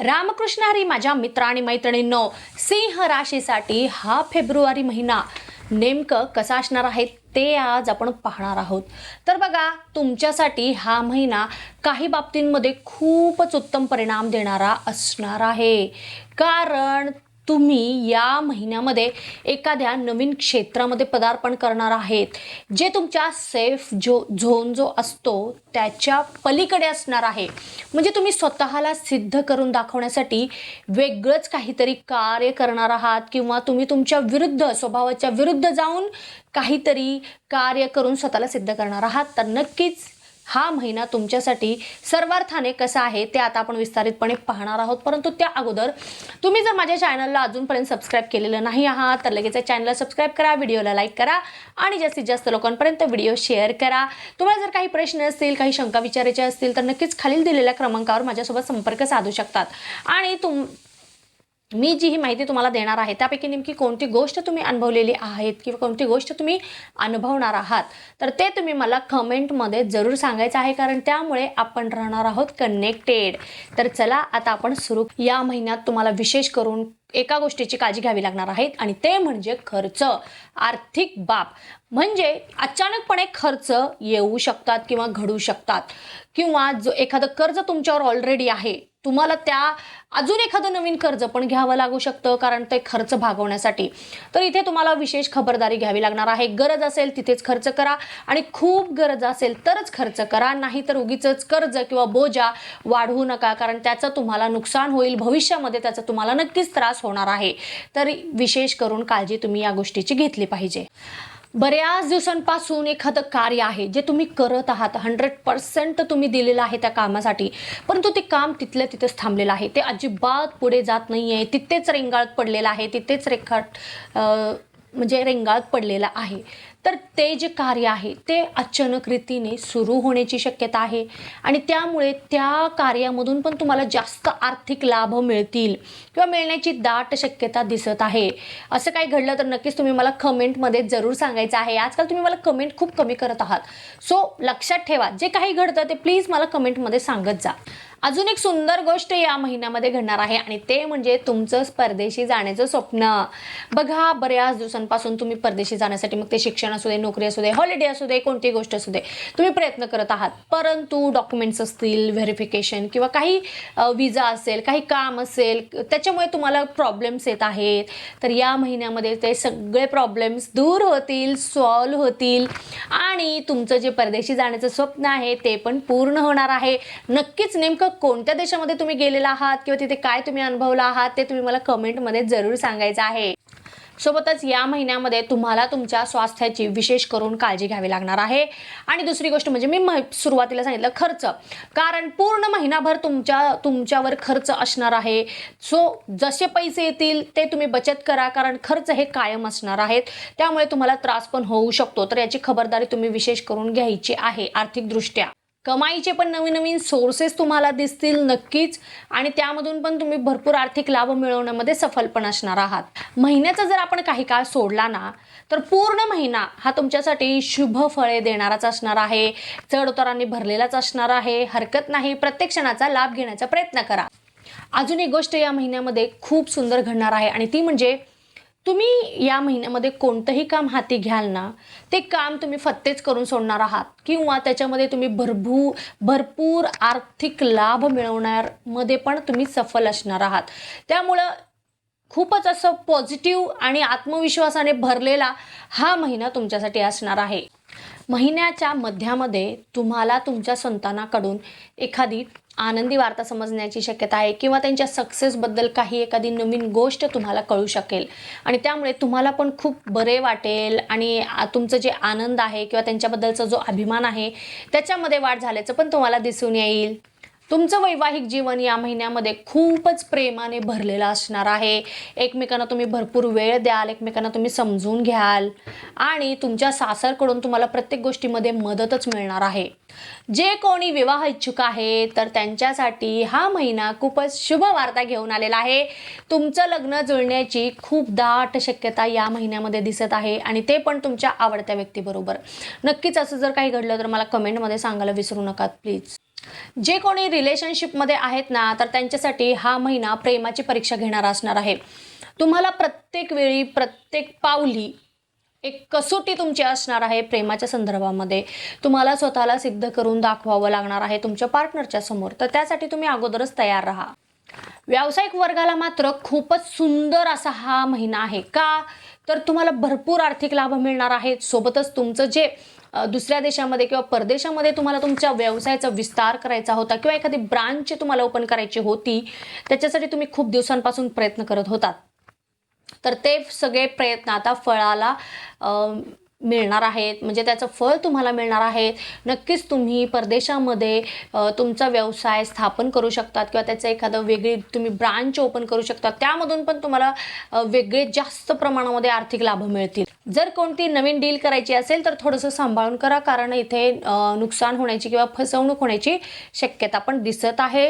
रामकृष्ण हरी माझ्या मित्र आणि मैत्रिणींनो सिंह राशीसाठी हा फेब्रुवारी महिना नेमकं कसा असणार आहे ते आज आपण पाहणार आहोत. तर बघा तुमच्यासाठी हा महिना काही बाबतींमध्ये खूपच उत्तम परिणाम देणारा असणार आहे. कारण तुम्ही या महिन्यामध्ये एखाद्या नवीन क्षेत्रामध्ये पदार्पण करणार आहेत. जे तुमच्या सेफ जो झोन जो असतो त्याच्या पलीकडे असणार आहे. म्हणजे तुम्ही स्वतःला सिद्ध करून दाखवण्यासाठी वेगळंच काहीतरी कार्य करणार आहात किंवा तुम्ही तुमच्या विरुद्ध स्वभावाच्या विरुद्ध जाऊन काहीतरी कार्य करून स्वतःला सिद्ध करणार आहात तर नक्कीच हा महिना तुमच्यासाठी सर्वार्थाने कसा आहे ते आता आपण विस्तारितपणे पाहणार आहोत. परंतु त्या अगोदर तुम्ही जर माझ्या चॅनलला अजूनपर्यंत सबस्क्राईब केलेलं नाही आहात तर लगेच चॅनलला सबस्क्राईब करा व्हिडिओला लाईक करा आणि जास्तीत जास्त लोकांपर्यंत व्हिडिओ शेअर करा. तुम्हाला जर काही प्रश्न असतील काही शंका विचारायच्या असतील तर नक्कीच खालील दिलेल्या क्रमांकावर माझ्यासोबत संपर्क साधू शकतात. आणि तुम मी जी ही माहिती तुम्हाला देणार आहे. त्यापैकी नेमकी कोणती गोष्ट तुम्ही अनुभवलेली आहेत किंवा कोणती गोष्ट तुम्ही अनुभवणार आहात? तर ते तुम्ही मला कमेंटमध्ये जरूर सांगायचं आहे कारण त्यामुळे आपण राहणार आहोत कनेक्टेड तर चला आता आपण सुरू. या महिन्यात तुम्हाला विशेष करून एका गोष्टीची काळजी घ्यावी लागणार आहे आणि ते म्हणजे खर्च आर्थिक बाब. म्हणजे अचानकपणे खर्च येऊ शकतात किंवा घडू शकतात. किंवा जो एखादं कर्ज तुमच्यावर ऑलरेडी आहे तुम्हाला त्या अजून एखादं नवीन कर्ज पण घ्यावं लागू शकतं कारण ते खर्च भागवण्यासाठी. तर इथे तुम्हाला विशेष खबरदारी घ्यावी लागणार आहे. गरज असेल तिथेच खर्च करा आणि खूप गरज असेल तरच खर्च करा. नाही तर उगीच कर्ज किंवा बोजा वाढवू नका कारण त्याचं तुम्हाला नुकसान होईल. भविष्यामध्ये त्याचा तुम्हाला नक्कीच त्रास होणार आहे. तर विशेष करून काळजी तुम्ही या गोष्टीची घेतली पाहिजे. बऱ्याच दिवसांपासून एखादं कार्य आहे जे तुम्ही करत आहात. हंड्रेड पर्सेंट तुम्ही दिलेलं आहे त्या कामासाठी. परंतु ते काम तिथल्या तिथेच थांबलेलं आहे. ते अजिबात पुढे जात नाही आहे तिथेच रेंगाळत पडलेलं आहे. तिथेच रेखाट म्हणजे रेंगाळत पडलेलं आहे. तर ते जे कार्य आहे ते अचानक रीतीने सुरू होण्याची शक्यता आहे. आणि त्यामुळे त्या कार्यामधून पण तुम्हाला जास्त आर्थिक लाभ मिळतील किंवा मिळण्याची दाट शक्यता दिसत आहे. असं काही घडलं तर नक्कीच तुम्ही मला कमेंटमध्ये जरूर सांगायचं आहे. आजकाल तुम्ही मला कमेंट खूप कमी करत आहात. सो लक्षात ठेवा जे काही घडतं ते प्लीज मला कमेंटमध्ये सांगत जा. अजून एक सुंदर गोष्ट या महिन्यामध्ये घडणार आहे आणि ते म्हणजे तुमचं परदेशी जाण्याचं स्वप्न. बघा बऱ्याच दिवसांपासून तुम्ही परदेशी जाण्यासाठी मग ते शिक्षण असू दे नोकरी असू दे हॉलिडे असू दे कोणतीही गोष्ट असू दे तुम्ही प्रयत्न करत आहात. परंतु डॉक्युमेंट्स असतील व्हेरिफिकेशन किंवा काही विजा असेल काही काम असेल त्याच्यामुळे तुम्हाला प्रॉब्लेम्स येत आहेत. तर या महिन्यामध्ये ते सगळे प्रॉब्लेम्स दूर होतील सॉल्व होतील आणि तुमचं जे परदेशी जाण्याचं स्वप्न आहे ते पण पूर्ण होणार आहे. नक्कीच नेमकं कोणत्या देशामध्ये तुम्ही गेलेला आहात किंवा तिथे काय तुम्ही अनुभवला आहात ते तुम्ही मला कमेंटमध्ये जरूर सांगायचं आहे. सोबतच या महिन्यामध्ये तुम्हाला तुमच्या स्वास्थ्याची विशेष करून काळजी घ्यावी लागणार आहे. आणि दुसरी गोष्ट म्हणजे मी सुरुवातीला सांगितलं खर्च. कारण पूर्ण महिनाभर तुमच्या तुमच्यावर खर्च असणार आहे. सो जसे पैसे येतील ते तुम्ही बचत करा. कारण खर्च हे कायम असणार आहेत. त्यामुळे तुम्हाला त्रास पण होऊ शकतो. तर याची खबरदारी तुम्ही विशेष करून घ्यायची आहे आर्थिकदृष्ट्या. कमाईचे पण नवीन नवीन सोर्सेस तुम्हाला दिसतील नक्कीच. आणि त्यामधून पण तुम्ही भरपूर आर्थिक लाभ मिळवण्यामध्ये सफल पण असणार आहात. महिन्याचा जर आपण काही काळ सोडला ना तर पूर्ण महिना हा तुमच्यासाठी शुभ फळे देणाराच असणार आहे. चढ उतारांनी भरलेलाच असणार आहे. हरकत नाही. प्रत्येक क्षणाचा लाभ घेण्याचा प्रयत्न करा. अजून एक गोष्ट या महिन्यामध्ये खूप सुंदर घडणार आहे आणि ती म्हणजे तुम्ही या महिन्यामध्ये कोणतंही काम हाती घ्याल ना ते काम तुम्ही फत्तेच करून सोडणार आहात. किंवा त्याच्यामध्ये तुम्ही भरभू भरपूर आर्थिक लाभ मिळवण्यामध्ये पण तुम्ही सफल असणार आहात. त्यामुळं खूपच असं पॉझिटिव्ह आणि आत्मविश्वासाने भरलेला हा महिना तुमच्यासाठी असणार आहे. महिन्याच्या मध्यामध्ये तुम्हाला तुमच्या संतानाकडून एखादी आनंदी वार्ता समजण्याची शक्यता आहे किंवा त्यांच्या सक्सेसबद्दल काही एखादी नवीन गोष्ट तुम्हाला कळू शकेल. आणि त्यामुळे तुम्हाला पण खूप बरे वाटेल आणि तुमचं जे आनंद आहे किंवा त्यांच्याबद्दलचा जो अभिमान आहे त्याच्यामध्ये वाढ झाल्याचं पण तुम्हाला दिसून येईल. तुमचं वैवाहिक जीवन या महिन्यामध्ये खूपच प्रेमाने भरलेलं असणार आहे. एकमेकांना तुम्ही भरपूर वेळ द्याल एकमेकांना तुम्ही समजून घ्याल आणि तुमच्या सासरकडून तुम्हाला प्रत्येक गोष्टीमध्ये मदतच मिळणार आहे. जे कोणी विवाह इच्छुक आहे तर त्यांच्यासाठी हा महिना खूपच शुभ वार्ता घेऊन आलेला आहे. तुमचं लग्न जुळण्याची खूप दाट शक्यता या महिन्यामध्ये दिसत आहे आणि ते पण तुमच्या आवडत्या व्यक्तीबरोबर. नक्कीच असं जर काही घडलं तर मला कमेंटमध्ये सांगायला विसरू नका प्लीज जे कोणी रिलेशनशिपमध्ये आहेत ना तर त्यांच्यासाठी हा महिना प्रेमाची परीक्षा घेणारा असणार आहे. तुम्हाला प्रत्येक वेळी प्रत्येक पावली एक कसोटी तुमची असणार आहे प्रेमाच्या संदर्भामध्ये. तुम्हाला स्वतःला सिद्ध करून दाखवावं लागणार आहे तुमच्या पार्टनरच्या समोर. तर त्यासाठी तुम्ही अगोदरच तयार राहा. व्यावसायिक वर्गाला मात्र खूपच सुंदर असा हा महिना आहे का? तर तुम्हाला भरपूर आर्थिक लाभ मिळणार आहेत. सोबतच तुमचं जे दुसऱ्या देशामध्ये किंवा परदेशामध्ये तुम्हाला तुमच्या व्यवसायाचा विस्तार करायचा होता किंवा एखादी ब्रांच तुम्हाला ओपन करायची होती त्याच्यासाठी तुम्ही खूप दिवसांपासून प्रयत्न करत होतात. तर ते सगळे प्रयत्न आता फळाला मिळणार आहेत म्हणजे त्याचं फळ तुम्हाला मिळणार आहे. नक्कीच तुम्ही परदेशामध्ये तुमचा व्यवसाय स्थापन करू शकतात किंवा त्याचं एखादं वेगळी तुम्ही ब्रांच ओपन करू शकता त्यामधून पण तुम्हाला वेगळे जास्त प्रमाणामध्ये आर्थिक लाभ मिळतील. जर कोणती नवीन डील करायची असेल तर थोडंसं सांभाळून करा. कारण इथे नुकसान होण्याची किंवा फसवणूक होण्याची शक्यता पण दिसत आहे.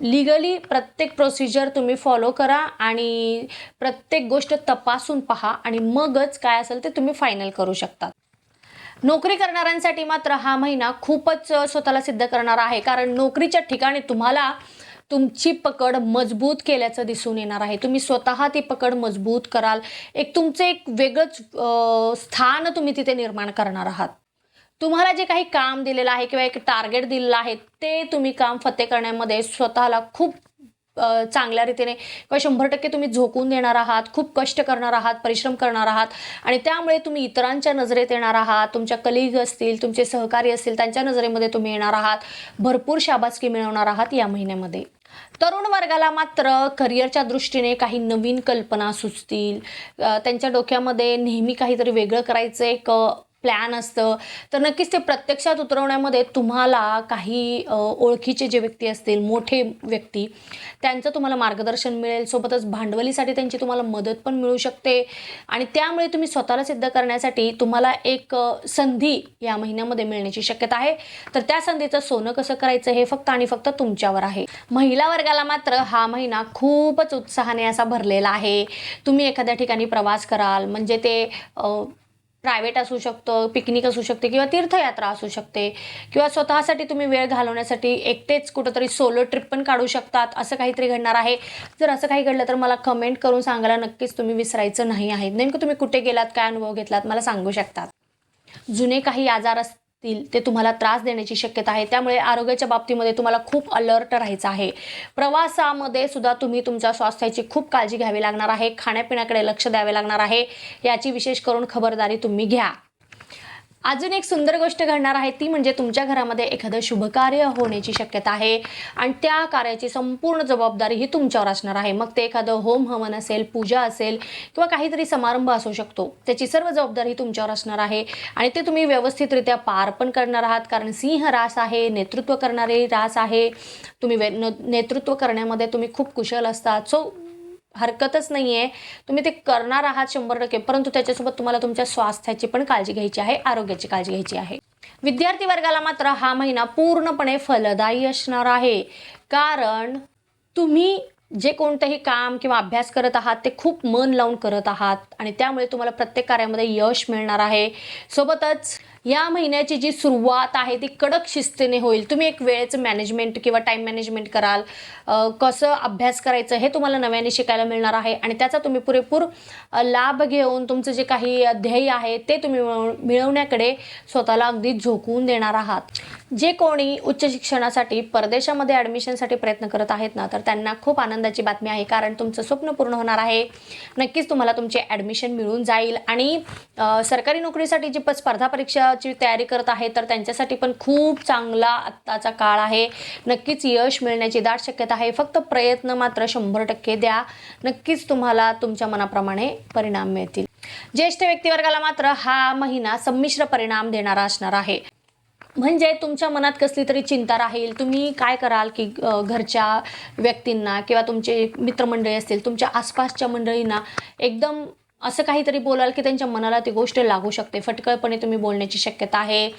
लिगली प्रत्येक प्रोसिजर तुम्ही फॉलो करा आणि प्रत्येक गोष्ट तपासून पहा आणि मगच काय असेल ते तुम्ही फायनल करू शकता. नोकरी करणाऱ्यांसाठी मात्र हा महिना खूपच स्वतःला सिद्ध करणारा आहे. कारण नोकरीच्या ठिकाणी तुम्हाला तुमची पकड मजबूत केल्याचं दिसून येणार आहे. तुम्ही स्वतः ती पकड मजबूत कराल. एक तुमचं एक वेगळंच स्थान तुम्ही तिथे निर्माण करणार आहात. तुम्हाला जे काही काम दिलेलं आहे किंवा एक टार्गेट दिलेलं आहे ते तुम्ही काम फते करण्यामध्ये स्वतःला खूप चांगल्या रीतीने किंवा शंभर टक्के तुम्ही झोकून देणार आहात खूप कष्ट करणार आहात परिश्रम करणार आहात आणि त्यामुळे तुम्ही इतरांच्या नजरेत येणार आहात तुमच्या कलिग असतील तुमचे सहकारी असतील त्यांच्या नजरेमध्ये तुम्ही येणार आहात भरपूर शाबासकी मिळवणार आहात या महिन्यामध्ये. तरुण वर्गाला मात्र करिअरच्या दृष्टीने काही नवीन कल्पना सुचतील. त्यांच्या डोक्यामध्ये नेहमी काहीतरी वेगळं करायचं एक प्लॅन असतं. तर नक्कीच ते प्रत्यक्षात उतरवण्यामध्ये तुम्हाला काही ओळखीचे जे व्यक्ती असतील मोठे व्यक्ती त्यांचं तुम्हाला मार्गदर्शन मिळेल. सोबतच भांडवलीसाठी त्यांची तुम्हाला मदत पण मिळू शकते. आणि त्यामुळे तुम्ही स्वतःला सिद्ध करण्यासाठी तुम्हाला एक संधी या महिन्यामध्ये मिळण्याची शक्यता आहे. तर त्या संधीचं सोनं कसं करायचं हे फक्त आणि फक्त तुमच्यावर आहे. महिला वर्गाला मात्र हा महिना खूपच उत्साहाने असा भरलेला आहे. तुम्ही एखाद्या ठिकाणी प्रवास कराल म्हणजे ते प्रायव्हेट असू शकतं पिकनिक असू शकते किंवा तीर्थयात्रा असू शकते किंवा स्वतःसाठी तुम्ही वेळ घालवण्यासाठी एकटेच कुठंतरी सोलो ट्रिप पण काढू शकतात. असं काहीतरी घडणार आहे. जर असं काही घडलं तर मला कमेंट करून सांगायला नक्कीच तुम्ही विसरायचं नाही आहे नेमकं तुम्ही कुठे गेलात? काय अनुभव घेतलात? मला सांगू शकतात. जुने काही आजार असतात ते तुम्हाला त्रास देण्याची शक्यता आहे. त्यामुळे आरोग्याच्या बाबतीमध्ये तुम्हाला खूप अलर्ट राहायचं आहे. प्रवासामध्ये सुद्धा तुम्ही तुमच्या स्वास्थ्याची खूप काळजी घ्यावी लागणार आहे. खाण्यापिण्याकडे लक्ष द्यावे लागणार आहे. याची विशेष करून खबरदारी तुम्ही घ्या. अजून एक सुंदर गोष्ट घडणार आहे ती म्हणजे तुमच्या घरामध्ये एखादं शुभकार्य होण्याची शक्यता आहे आणि त्या कार्याची संपूर्ण जबाबदारी ही तुमच्यावर असणार आहे. मग ते एखादं होम हवन असेल पूजा असेल किंवा काहीतरी समारंभ असू शकतो. त्याची सर्व जबाबदारी ही तुमच्यावर असणार आहे आणि ते तुम्ही व्यवस्थितरित्या पार पण करणार आहात. कारण सिंह रास आहे नेतृत्व करणारे रास आहे. तुम्ही वे न- नेतृत्व करण्यामध्ये तुम्ही खूप कुशल असतात. सो हरकतच नाही आहे तुम्ही ते करणार आहात शंभर टक्के परंतु त्याच्यासोबत तुम्हाला तुमच्या स्वास्थ्याची पण काळजी घ्यायची आहे आरोग्याची काळजी घ्यायची आहे. विद्यार्थी वर्गाला मात्र हा महिना पूर्णपणे फलदायी असणार आहे. कारण तुम्ही जे कोणतंही काम किंवा अभ्यास करत आहात ते खूप मन लावून करत आहात आणि त्यामुळे तुम्हाला प्रत्येक कार्यामध्ये यश मिळणार आहे. सोबतच या महिन्याची जी सुरुवात आहे ती कडक शिस्तीने होईल. तुम्ही एक वेळेचं मॅनेजमेंट किंवा टाईम मॅनेजमेंट कराल. कसं अभ्यास करायचं हे तुम्हाला नव्याने शिकायला मिळणार आहे आणि त्याचा तुम्ही पुरेपूर लाभ घेऊन तुमचं जे काही ध्येय आहे ते तुम्ही मिळव- मिळवण्याकडे स्वतःला अगदी झोकवून देणार आहात. जे कोणी उच्च शिक्षणासाठी परदेशामध्ये ॲडमिशनसाठी प्रयत्न करत आहेत ना तर त्यांना खूप आनंदाची बातमी आहे. कारण तुमचं स्वप्न पूर्ण होणार आहे. नक्कीच तुम्हाला तुमचे ॲडमिशन मिळून जाईल आणि सरकारी नोकरीसाठी जी प स्पर्धा परीक्षाची तयारी करत आहे तर त्यांच्यासाठी पण खूप चांगला आत्ताचा काळ आहे. नक्कीच यश मिळण्याची दाट शक्यता आहे. फक्त प्रयत्न मात्र शंभर टक्के द्या. नक्कीच तुम्हाला तुमच्या मनाप्रमाणे परिणाम मिळतील. ज्येष्ठ व्यक्तिवर्गाला मात्र हा महिना संमिश्र परिणाम देणारा असणार आहे. म्हणजे तुमच्या मनात कसली तरी चिंता राहील. तुम्ही काय कराल की घरच्या व्यक्तींना किंवा तुमचे मित्रमंडळी असतील तुमच्या आसपासच्या मंडळींना एकदम असं काहीतरी बोलाल की त्यांच्या मनाला ती गोष्ट लागू शकते. फटकळपणे तुम्ही बोलण्याची शक्यता आहे.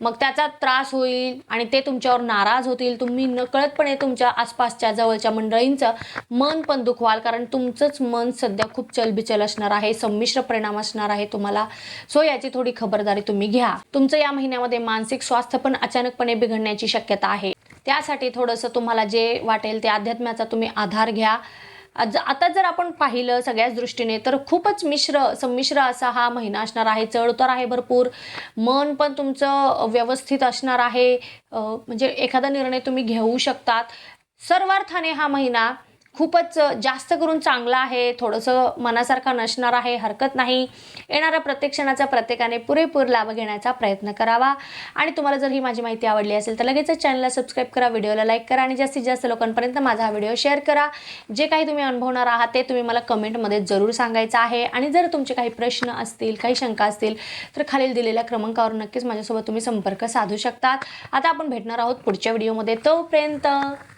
मग त्याचा त्रास होईल आणि ते तुमच्यावर नाराज होतील. तुम्ही नकळतपणे तुमच्या आसपासच्या जवळच्या मंडळींचं मन पण दुखवाल कारण तुमचंच मन सध्या खूप चलबिचल असणार आहे संमिश्र परिणाम असणार आहे तुम्हाला. सो याची थोडी खबरदारी तुम्ही घ्या. तुमचं या महिन्यामध्ये मानसिक स्वास्थ्य पण अचानकपणे बिघडण्याची शक्यता आहे. त्यासाठी थोडंसं तुम्हाला जे वाटेल ते अध्यात्माचा तुम्ही आधार घ्या. आता जर आपण पाहिलं सगळ्याच दृष्टीने तर खूपच मिश्र संमिश्र असा हा महिना असणार आहे. चढउतार आहे भरपूर. मन पण तुमचं व्यवस्थित असणार आहे. म्हणजे एखादा निर्णय तुम्ही घेऊ शकतात. सर्वार्थाने हा महिना खूपच जास्त करून चांगला आहे थोडंसं मनासारखा नसणार आहे हरकत नाही. येणाऱ्या प्रत्येक क्षणाचा प्रत्येकाने पुरेपूर लाभ घेण्याचा प्रयत्न करावा. आणि तुम्हाला जर ही माझी माहिती आवडली असेल तर लगेचच चॅनलला सबस्क्राईब करा व्हिडिओला लाईक करा आणि जास्तीत जास्त लोकांपर्यंत माझा हा व्हिडिओ शेअर करा. जे काही तुम्ही अनुभवणार आहात ते तुम्ही मला कमेंटमध्ये जरूर सांगायचं आहे. आणि जर तुमचे काही प्रश्न असतील काही शंका असतील तर खालील दिलेल्या क्रमांकावर नक्कीच माझ्यासोबत तुम्ही संपर्क साधू शकतात. आता आपण भेटणार आहोत पुढच्या व्हिडिओमध्ये. तोपर्यंत